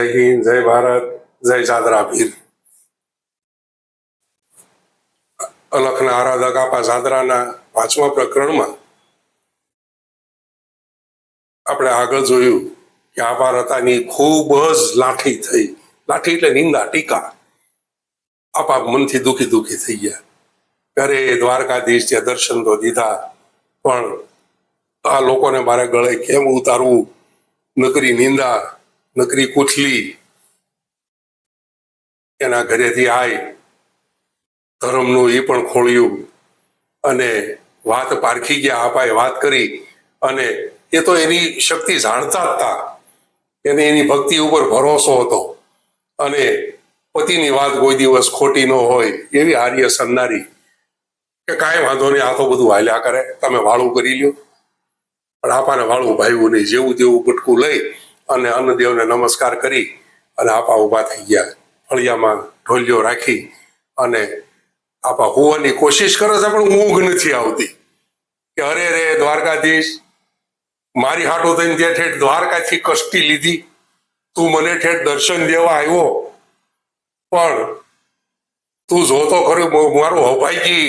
હિન્દ, જય ભારત, જય જાદરા પીર. અલખના આરાધક આપા જાદરાના પાંચમા પ્રકરણમાં આપણે આગળ જોયું કે આપા રતાની ખૂબ જ લાઠી થઈ. લાઠી એટલે નિંદા, ટીકા. આપા મનથી દુખી દુખી થઈ ગયા. ત્યારે દ્વારકાધીશ જે દર્શન તો દીધા, પણ આ લોકોને મારે ગળે કેમ ઉતારવું? નકરી નિંદા નકરી કુથલી એના ઘરેથી આય. ધર્મનું એ પણ ખોળ્યું અને વાત પારખી ગયા આપાએ વાત કરી અને એ તો એની શક્તિ જાણતા હતા એને એની ભક્તિ ઉપર ભરોસો હતો અને પતિની વાત કોઈ દિવસ ખોટી ન હોય એવી આર્ય સન્નારી કે કાંઈ વાંધો નહીં, આ તો બધું હાલ્યા કરે. તમે વાળું કરી લ્યો. પણ આપાને વાળું ભાવ્યું નહીં જેવું તેવું પટકું લઈ અને અન્નદેવને નમસ્કાર કરી અને આપા ઊભા થઈ ગયા. ફળિયામાં ઢોલિયો રાખી અને આપા હોવાની કોશિશ કરે છે, પણ ઊંઘ નથી આવતી. કે અરે રે દ્વારકાધીશ, મારી હાટો થઈને ત્યાં ઠેઠ દ્વારકાથી કષ્ટી લીધી. તું મને ઠેઠ દર્શન દેવા આવ્યો. પણ તું જોતો ખરું મારું અભાગી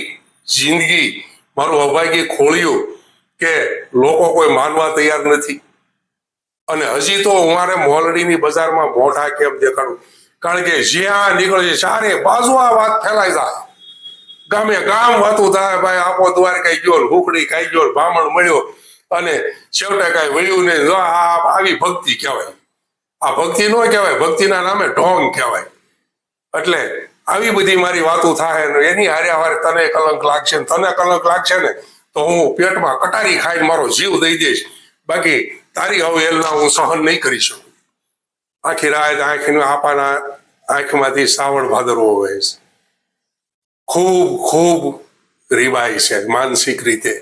જિંદગી, મારું અભાગી ખોળ્યું કે લોકો કોઈ માનવા તૈયાર નથી. અને હજી તો મારે મોલડીની બજારમાં મોઢા કેમ દેખાડું? કારણ કે જ્યાં નીકળે ચારે બાજુ આ વાત ફેલાઈ જાય. ગામે ગામ વાતું થાય, ભાઈ, આપો દ્વારકા ગયો ને હુકડી ખાઈ ગયો ને બ્રાહ્મણ મળ્યો અને છેવટે કાંઈ વળ્યું આ આવી ભક્તિ કહેવાય. આ ભક્તિ ન કહેવાય, ભક્તિના નામે ઢોંગ કહેવાય. એટલે આવી બધી મારી વાતો થાય ને એની હારે હારે તને કલંક લાગશે ને તને કલંક લાગશે ને તો હું પેટમાં કટારી ખાઈને મારો જીવ દઈ દઈશ. બાકી તારી અવહેલના હું સહન નહીં કરી શકું. આખી રાત આંખનું આપાના આંખમાંથી સાવણ ભાદરવો હોય છે. ખૂબ ખૂબ રીબાઈ છે માનસિક રીતે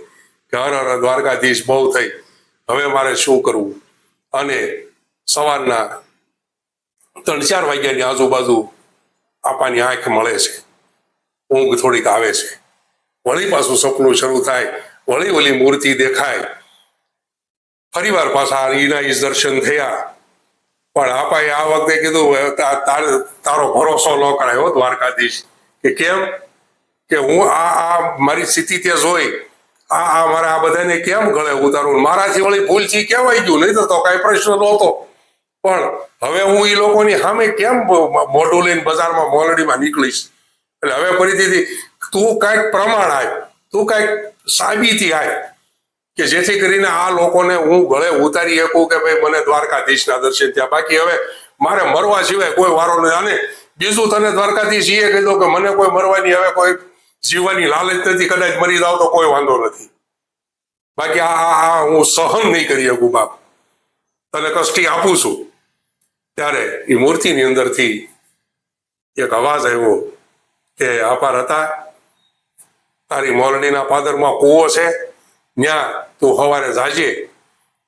કે હર હર દ્વારકાધીશ બહુ થઈ. હવે મારે શું કરવું? અને સવારના ત્રણ ચાર વાગ્યાની આજુબાજુ આપાની આંખ મળે છે. ઊંઘ થોડીક આવે છે. વળી પાછું સપનું શરૂ થાય. વળી વળી મૂર્તિ દેખાય. ફરીવાર પાછા ઈના ઈશ દર્શન થયા. પણ આપાએ આ વખતે કીધું, "હવે તા- તારે- ભરોસો ન કરાયો દ્વારકાધીશ. કે કેમ? કે હું આ આ મારી સ્થિતિ તે જોઈ. આ આ મારે આ બધાને કેમ ગળે ઉતારવું મારાથી વળી ભૂલથી કહેવાય ગયું? નહીં તો કાંઈ પ્રશ્ન નહોતો. પણ હવે હું એ લોકોની સામે કેમ મોઢું લઈને બજારમાં મોલડીમાં નીકળીશ? એટલે હવે ફરીથી તું કાંઈક પ્રમાણ આય. તું કાંઈક સાબિતી આય. કે જેથી કરીને આ લોકોને હું ગળે ઉતારી શકું કે ભાઈ મને દ્વારકાધીશના દર્શન થયા. બાકી હવે મારે મરવા સિવાય કોઈ વારો નહીં અને બીજું તને દ્વારકાધીશ એ કહી દો કે મને કોઈ મરવાની હવે કોઈ જીવવાની લાલચ નથી, કદાચ મરી જાવ તો કોઈ વાંધો નથી. બાકી આ આ હું સહન નહીં કરી શકું બાપ. તને કષ્ટી આપું છું. ત્યારે એ મૂર્તિની અંદરથી એક અવાજ આવ્યો કે આપાર હતા તારી મોરડીના પાદરમાં કૂવો છે. ત્યાં તું સવારે જાજે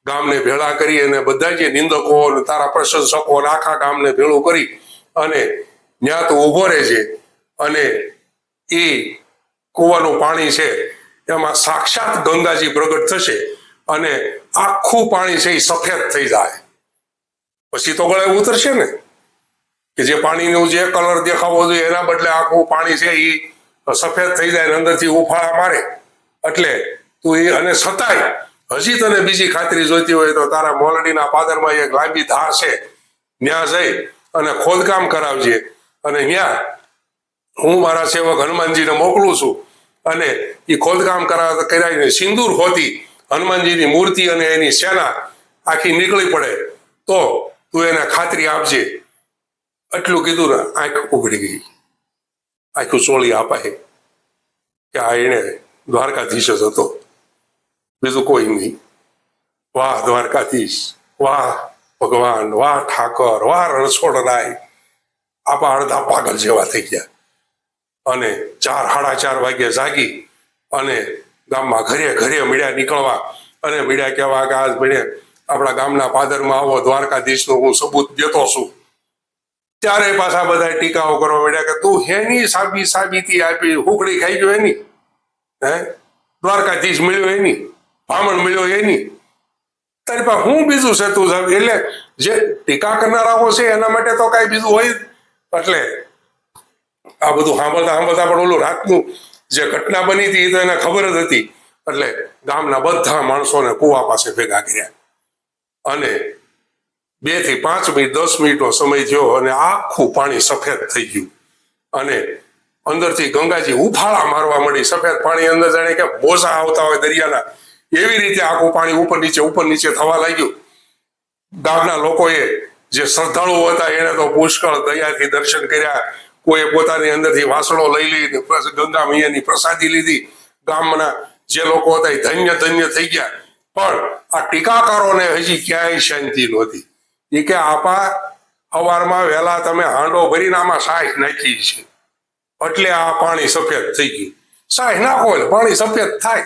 ગામને ભેળા કરી અને બધા જે નિંદકો અને તારા પ્રશંસકો આખા ગામને ભેળું કરી અને ત્યાં તું ઊભો રહેજે અને એ કૂવાનું પાણી છે એમાં સાક્ષાત ગંગાજી પ્રગટ થશે અને આખું પાણી છે એ સફેદ થઈ જાય. પછી તો ગળે ઉતરશે ને કે જે પાણીનો જે કલર દેખાવો જોઈએ એના બદલે આખું પાણી છે એ સફેદ થઈ જાય અંદરથી ઉફાળા મારે. એટલે તું એ અને છતાંય હજી તને બીજી ખાતરી જોઈતી હોય તો તારા મોલડીના પાદરમાં એક લાંબી ધાર છે. ત્યાં જઈ અને ખોદકામ કરાવજે. અને ત્યાં હું મારા સેવક હનુમાનજીને મોકલું છું. અને એ ખોદકામ કરાવ કરાવીને સિંદૂર હોતી હનુમાનજીની મૂર્તિ અને એની સેના આખી નીકળી પડે. તો તું એને ખાતરી આપજે. એટલું કીધું ને આંખ ઉઘડી ગઈ. આખું ચોળી અપાય કે આ એને દ્વારકાધીશ જ હતો. બીજું કોઈ નહીં વાહ દ્વારકાધીશ વાહ ભગવાન વાહ ઠાકર વાહ રણછોડરાય આપા અડધા પાગલ જેવા થઈ ગયા અને ચાર, સાડા ચાર વાગે જાગી અને ગામમાં ઘરે ઘરે મીડિયા નીકળવા અને મીડિયા કહેવા, કે આજ ભણે આપણા ગામના પાદરમાં આવો, દ્વારકાધીશનું હું સબૂત દેતો છું. ત્યારે પાછા બધા ટીકાઓ કરવા મળ્યા કે, તું હેની સાબી સાબિતી આપી, હુકડી ખાઈ ગયો એની હે? દ્વારકાધીશ મળ્યો એની બ્રાહ્મણ મળ્યો એની. તારી પાસે હું બીજું છે? તું એટલે જે ટીકા કરનારાઓ છે, એના માટે તો કાંઈ બીજું હોય એટલે આ બધું સાંભળતા સાંભળતા પણ ઓલું રાતનું જે ઘટના બની હતી, એ તો એને ખબર જ હતી. એટલે ગામના બધા માણસોને કુવા પાસે ભેગા કર્યા. અને બેથી પાંચ મિનિટ, દસ મિનિટનો સમય થયો અને આખું પાણી સફેદ થઈ ગયું. અને અંદરથી ગંગાજી ઉફાળા મારવા મળી સફેદ પાણી અંદર જાણે કે બોસા આવતા હોય દરિયાના. એવી રીતે આખું પાણી ઉપર નીચે ઉપર નીચે થવા લાગ્યું. ગામના લોકોએ જે શ્રદ્ધાળુઓ હતા એને તો પુષ્કળ દયાથી દર્શન કર્યા. કોઈએ પોતાની અંદરથી વાસણો લઈ લઈ ગંગા મૈયાની પ્રસાદી લીધી. ગામના જે લોકો હતા એ ધન્ય ધન્ય થઈ ગયા. પણ આ ટીકાકારોને હજી ક્યાંય શાંતિ નહોતી. એ કે, આપા, અવારમાં વહેલા તમે હાંડો ભરીને આમાં સાહ નાખી છે. એટલે આ પાણી સફેદ થઈ ગયું. સાહ નાખો એટલે પાણી સફેદ થાય.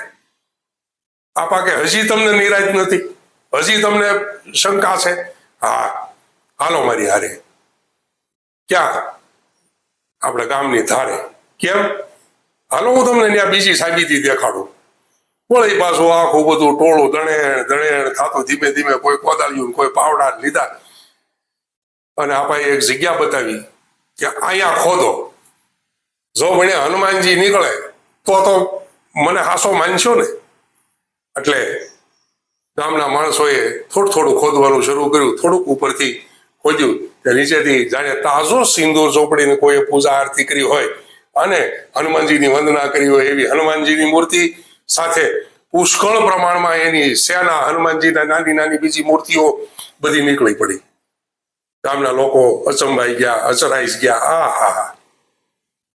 આપા કે હજી તમને નિરાશ નથી. હજી તમને શંકા છે? હા. હાલો મારી હારે. ક્યાં? આપણે ગામની ધારે. કેમ? હાલો હું તમને ત્યાં બીજી સાબિતી દેખાડું. વળી પાછું આખું બધું ટોળું દણેણ દણેણ થતું ધીમે ધીમે કોઈ કોદાળ્યું કોઈ પાવડા લીધા. અને આપણે એક જગ્યા બતાવી કે અહીંયા ખોદો. જો મને હનુમાનજી નીકળે, તો તો મને હાસો માનશો ને? એટલે ગામના માણસોએ થોડું થોડું ખોદવાનું શરૂ કર્યું, થોડુંક ઉપરથી ખોદ્યું. તે નીચેથી જાણે તાજો સિંદૂર ચોપડીને કોઈએ પૂજા આરતી કરી હોય અને હનુમાનજીની વંદના કરી હોય એવી હનુમાનજીની મૂર્તિ સાથે પુષ્કળ પ્રમાણમાં એની સેના, હનુમાનજીના નાની નાની બીજી મૂર્તિઓ બધી નીકળી પડી. ગામના લોકો અચંબાઈ ગયા, અચરાઈ ગયા, આ હા હા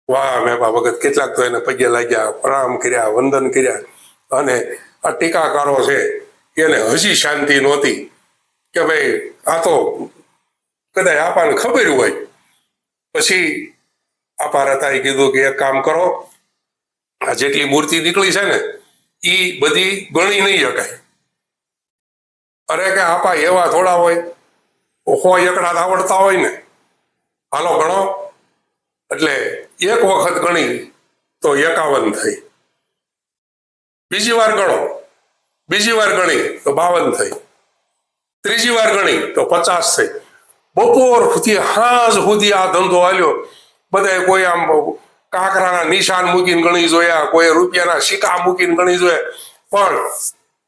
વાહ મેપા ભગત, કેટલાક તો એને પગે લાગ્યા, પ્રણામ કર્યા, વંદન કર્યા અને આ ટીકાકારો છે. એને હજી શાંતિ નહોતી કે ભાઈ, આ તો કદાચ આપાને ખબર હોય. પછી આપા રતાએ કીધું કે એક કામ કરો, આ જેટલી મૂર્તિ નીકળી છે ને એ બધી ગણી નહીં શકાય. અરે કે આપા એવા થોડા હોય હો એકડા આવડતા હોય ને. હાલો ગણો. એટલે એક વખત ગણી તો એકાવન થઈ. બીજી વાર ગણો. બીજી વાર ગણી તો બાવન થઈ. ત્રીજી વાર ગણી તો પચાસ થઈ. બપોર સુધી હાજ સુધી આ ધંધો હાલ્યો. બધાય કોઈ આમ કાંકરાના નિશાન મૂકીને ગણી જોયા, કોઈ રૂપિયાના સિક્કા મૂકીને ગણી જોયા. પણ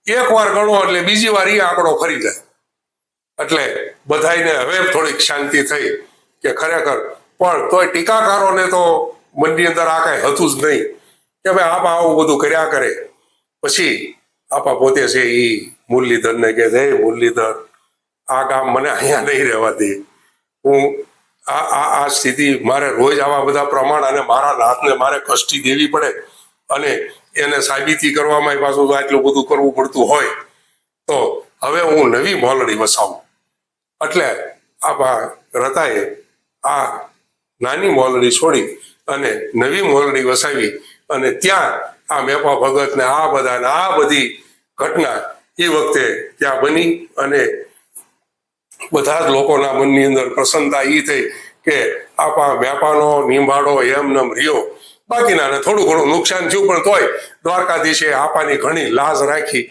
એક વાર ગણો એટલે બીજી વાર એ આંકડો ફરી જાય. એટલે બધાને હવે થોડીક શાંતિ થઈ કે ખરેખર. પણ તોય ટીકાકારોને તો મનની અંદર આ કાંઈ હતું જ નહીં. કે ભાઈ આપા આવું બધું કર્યા કરે. પછી આપા પોતે છે એ મુરલીધરને કહે હે મુરલીધર, આ કામ મને અહીંયા નહીં રહેવા દે હું આ આ આ સ્થિતિ મારે રોજ આવા બધા પ્રમાણ અને મારા નાથને મારે કષ્ટી દેવી પડે અને એને સાબિતી કરવામાં પાછું આટલું બધું કરવું પડતું હોય તો હવે હું નવી મોલડી વસાવું. એટલે આપા રતાએ આ નાની મોલડી છોડી અને નવી મોલડી વસાવી અને ત્યાં આ મેપા ભગત ને આ બધા ને આ બધી ઘટના એ વખતે ત્યાં બની અને બધા જ લોકોના મનની અંદર પ્રસન્નતા એ થઈ કે આપા મેપાનો નિંભાડો એમ નમ રહ્યો. બાકીનાને થોડું ઘણું નુકસાન થયું, પણ તોય દ્વારકાધીશે આપાની ઘણી લાજ રાખી.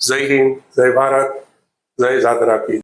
જય હિન્દ, જય ભારત, જય જાદરાપી